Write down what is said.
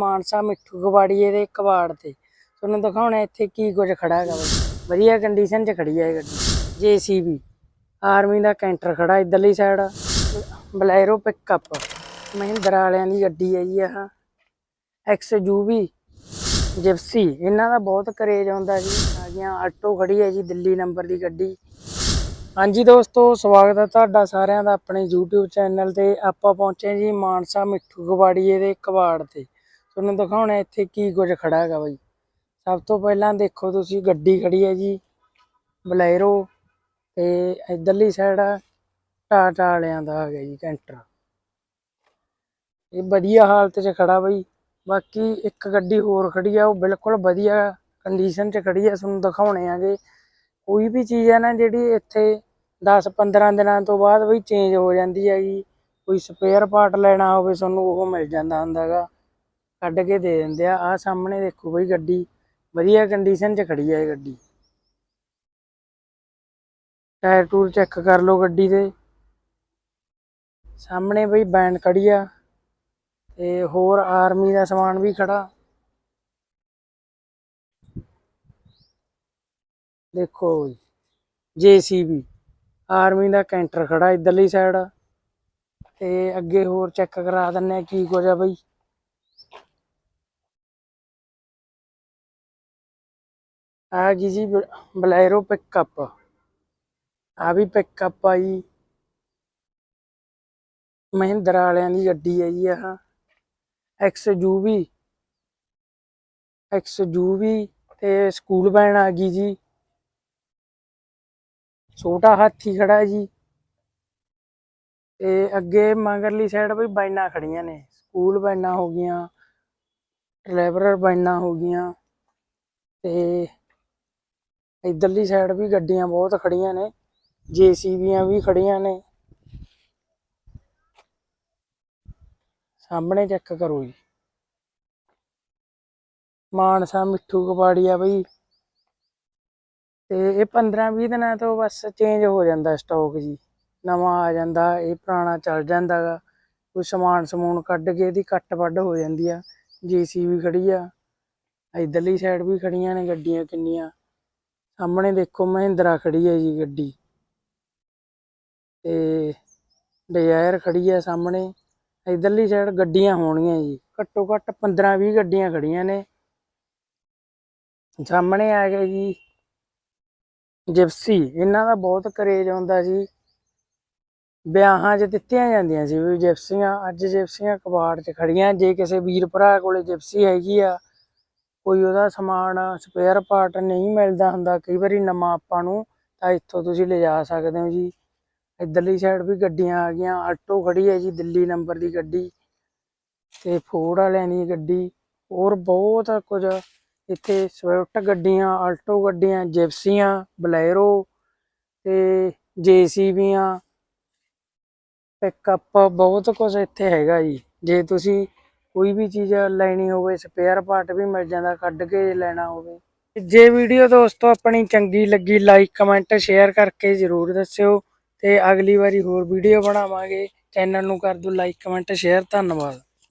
ਮਾਨਸਾ ਮਿੱਠੂ ਕਬਾੜੀਏ ਦੇ ਕਬਾੜ ਤੇ। ਤੁਹਾਨੂੰ ਦਿਖਾਉਣਾ ਇੱਥੇ ਕੀ ਕੁਝ ਖੜਾ ਹੈਗਾ ਬਈ। ਵਧੀਆ ਕੰਡੀਸ਼ਨ 'ਚ ਖੜੀ ਹੈ ਗੱਡੀ। ਜੀਸੀਬੀ ਆਰਮੀ ਦਾ ਕੈਂਟਰ ਖੜਾ ਇਧਰਲੀ ਸਾਈਡ ਬਲੈਰੋ ਪਿਕਅਪ ਮਹਿੰਦਰਾ ਵਾਲਿਆਂ ਦੀ ਗੱਡੀ ਹੈ ਜੀ ਆਹ। ਐਕਸ ਯੂਵੀ ਜਿਪਸੀ ਇਹਨਾਂ ਦਾ ਬਹੁਤ ਕਰੇਜ ਆਉਂਦਾ ਜੀ। ਆ ਗਈਆਂ ਆਟੋ ਖੜੀ ਹੈ ਜੀ ਦਿੱਲੀ ਨੰਬਰ ਦੀ ਗੱਡੀ। ਹਾਂਜੀ ਦੋਸਤੋ, ਸਵਾਗਤ ਹੈ ਤੁਹਾਡਾ ਸਾਰਿਆਂ ਦਾ ਆਪਣੇ YouTube ਚੈਨਲ ਤੇ। ਆਪਾਂ ਪਹੁੰਚੇ ਜੀ ਮਾਨਸਾ ਮਿੱਠੂ ਕਬਾੜੀਏ ਦੇ ਕਬਾੜ ਤੇ। ਤੁਹਾਨੂੰ ਦਿਖਾਉਣਾ ਇੱਥੇ ਕੀ ਕੁਝ ਖੜਾ ਹੈਗਾ ਬਾਈ। ਸਭ ਤੋਂ ਪਹਿਲਾਂ ਦੇਖੋ ਤੁਸੀਂ ਗੱਡੀ ਖੜੀ ਹੈ ਜੀ, ਬਲੇਰੋ ਤੇ ਇਧਰਲੀ ਸਾਈਡ ਟਾਟਾ ਵਾਲਿਆਂ ਦਾ ਹੈਗਾ ਜੀ ਕੈਂਟਰ। ਇਹ ਵਧੀਆ ਹਾਲਤ 'ਚ ਖੜਾ ਬਾਈ, ਬਾਕੀ ਇੱਕ ਗੱਡੀ ਹੋਰ ਖੜੀ ਆ, ਉਹ ਬਿਲਕੁਲ ਵਧੀਆ ਕੰਡੀਸ਼ਨ 'ਚ ਖੜੀ ਆ, ਤੁਹਾਨੂੰ ਦਿਖਾਉਣੇ ਆਗੇ। ਕੋਈ ਵੀ ਚੀਜ਼ ਹੈ ਨਾ ਜਿਹੜੀ ਇੱਥੇ 10-15 ਦਿਨਾਂ ਤੋਂ ਬਾਅਦ ਬਈ ਚੇਂਜ ਹੋ ਜਾਂਦੀ ਹੈਗੀ, ਕੋਈ ਸਪੇਅਰ ਪਾਰਟ ਲੈਣਾ ਹੋਵੇ, ਤੁਹਾਨੂੰ ਉਹ ਮਿਲ ਜਾਂਦਾ ਹੁੰਦਾਗਾ। ਕੱਢ ਕੇ ਦੇ ਦਿੰਦੇ ਆ। ਆ ਸਾਹਮਣੇ ਦੇਖੋ ਬਈ ਗੱਡੀ, ਵਧੀਆ ਕੰਡੀਸ਼ਨ 'ਚ ਖੜੀ ਆ ਇਹ ਗੱਡੀ। ਟਾਇਰ ਟੂਰ ਚੈੱਕ ਕਰ ਲਓ ਗੱਡੀ ਦੇ। ਸਾਹਮਣੇ ਬਈ ਬੈਂਡ ਖੜੀ ਆ ਤੇ ਹੋਰ ਆਰਮੀ ਦਾ ਸਮਾਨ ਵੀ ਖੜਾ। ਦੇਖੋ ਬਈ, ਜੀਸੀਬੀ, ਆਰਮੀ ਦਾ ਕੈਂਟਰ ਖੜਾ ਇਧਰਲੀ ਸਾਈਡ ਤੇ ਅੱਗੇ ਹੋਰ ਚੈੱਕ ਕਰਾ ਦਿੰਨੇ ਆ ਕੀ ਕੁਝ ਆ ਬਈ। ਆ ਗਈ ਜੀ ਬਲੈਰੋ ਪਿਕਅਪ। ਆ ਵੀ ਪਿਕਅਪ ਆ ਜੀ। ਮਹਿੰਦਰਾ ਵਾਲਿਆਂ ਦੀ ਗੱਡੀ ਹੈ ਜੀ ਆਹ। ਐਕਸ ਯੂਵੀ ਐਕਸ ਯੂਵੀ ਤੇ ਸਕੂਲ ਵੈਨ ਆ ਗਈ ਜੀ। ਛੋਟਾ ਹਾਥੀ ਖੜਾ ਜੀ। ਤੇ ਅੱਗੇ ਮਗਰਲੀ ਸਾਈਡ ਵੀ ਬਾਈਨਾਂ ਖੜੀਆਂ ਨੇ। ਸਕੂਲ ਵੈਨਾਂ ਹੋ ਗਈਆਂ ਟਰੈਵਲਰ ਬਾਈਨਾਂ ਹੋ ਗਈਆਂ। ਤੇ ਇਧਰਲੀ ਸਾਈਡ ਵੀ ਗੱਡੀਆਂ ਬਹੁਤ ਖੜੀਆਂ ਨੇ, ਜੀਸੀਬੀਆਂ ਵੀ ਖੜੀਆਂ ਨੇ। ਸਾਹਮਣੇ ਚੈੱਕ ਕਰੋ ਜੀ। ਮਾਨਸਾ ਮਿੱਠੂ ਕਬਾੜੀਆ ਬਈ। ਤੇ ਇਹ 15-20 ਦਿਨਾਂ ਤੋਂ ਬਸ ਚੇਂਜ ਹੋ ਜਾਂਦਾ ਸਟਾਕ ਜੀ। ਨਵਾਂ ਆ ਜਾਂਦਾ, ਇਹ ਪੁਰਾਣਾ ਚੱਲ ਜਾਂਦਾਗਾ ਕੋਈ ਸਮਾਨ ਸਮੂਨ ਕੱਢ ਕੇ ਇਹਦੀ ਕੱਟ ਵੱਢ ਹੋ ਜਾਂਦੀ ਆ। ਜੀਸੀਬੀ ਖੜੀ ਆ। ਇਧਰਲੀ ਸਾਈਡ ਵੀ ਖੜੀਆਂ ਨੇ ਗੱਡੀਆਂ ਕਿੰਨੀਆਂ। ਸਾਹਮਣੇ ਦੇਖੋ ਮਹਿੰਦਰਾ ਖੜੀ ਹੈ ਜੀ ਗੱਡੀ। ਤੇ ਡਿਜ਼ਾਇਰ ਖੜੀ ਹੈ ਸਾਹਮਣੇ। ਇਧਰਲੀ ਸਾਈਡ ਗੱਡੀਆਂ ਹੋਣਗੀਆਂ ਜੀ। ਘੱਟੋ ਘੱਟ 15-20 ਗੱਡੀਆਂ ਖੜੀਆਂ ਨੇ। ਸਾਹਮਣੇ ਆ ਗਿਆ ਜੀ ਜਿਪਸੀ। ਇਹਨਾਂ ਦਾ ਬਹੁਤ ਕਰੇਜ ਹੁੰਦਾ ਸੀ ਵਿਆਹਾਂ 'ਚ ਦਿੱਤੀਆਂ ਜਾਂਦੀਆਂ ਸੀ ਵੀ ਜਿਪਸੀਆਂ। ਅੱਜ ਜਿਪਸੀਆਂ ਕਬਾੜ 'ਚ ਖੜੀਆਂ। ਜੇ ਕਿਸੇ ਵੀਰ ਭਰਾ ਕੋਲੇ ਜਿਪਸੀ ਹੈਗੀ ਆ ਕੋਈ ਉਹਦਾ ਸਮਾਨ ਸਪੇਅਰ ਪਾਰਟ ਨਹੀਂ ਮਿਲਦਾ ਹੁੰਦਾ, ਕਈ ਵਾਰੀ ਨਵਾਂ ਆਪਾਂ ਨੂੰ, ਤਾਂ ਇੱਥੋਂ ਤੁਸੀਂ ਲਿਜਾ ਸਕਦੇ ਹੋ ਜੀ। ਇੱਧਰਲੀ ਸਾਈਡ ਵੀ ਗੱਡੀਆਂ ਆ ਗਈਆਂ ਆਟੋ ਖੜੀ ਹੈ ਜੀ, ਦਿੱਲੀ ਨੰਬਰ ਦੀ ਗੱਡੀ ਤੇ ਫੋਰਡ ਵਾਲਿਆਂ ਦੀ ਗੱਡੀ, ਹੋਰ ਬਹੁਤ ਕੁਝ। ਇੱਥੇ ਸਵਿਫਟ ਗੱਡੀਆਂ ਆਲਟੋ ਗੱਡੀਆਂ ਜਿਪਸੀਆਂ ਬਲੈਰੋ ਤੇ ਜੀਸੀਬੀਆਂ ਪਿਕਅਪ ਬਹੁਤ ਕੁਝ ਇੱਥੇ ਹੈਗਾ ਜੀ। ਜੇ ਤੁਸੀਂ ਕੋਈ ਵੀ ਚੀਜ਼ ਲੈਣੀ ਹੋਵੇ ਸਪੇਅਰ ਪਾਰਟ ਵੀ ਮਿਲ ਜਾਂਦਾ, ਕੱਢ ਕੇ ਲੈਣਾ ਹੋਵੇ। ਜੇ ਵੀਡੀਓ ਦੋਸਤੋ ਆਪਣੀ ਚੰਗੀ ਲੱਗੀ ਲਾਈਕ ਕਮੈਂਟ ਸ਼ੇਅਰ ਕਰਕੇ ਜਰੂਰ ਦੱਸਿਓ ਤੇ ਅਗਲੀ ਵਾਰੀ ਹੋਰ ਵੀਡੀਓ ਬਣਾਵਾਂਗੇ। ਚੈਨਲ ਨੂੰ ਕਰ ਦਿਓ ਲਾਈਕ ਕਮੈਂਟ ਸ਼ੇਅਰ ਧੰਨਵਾਦ।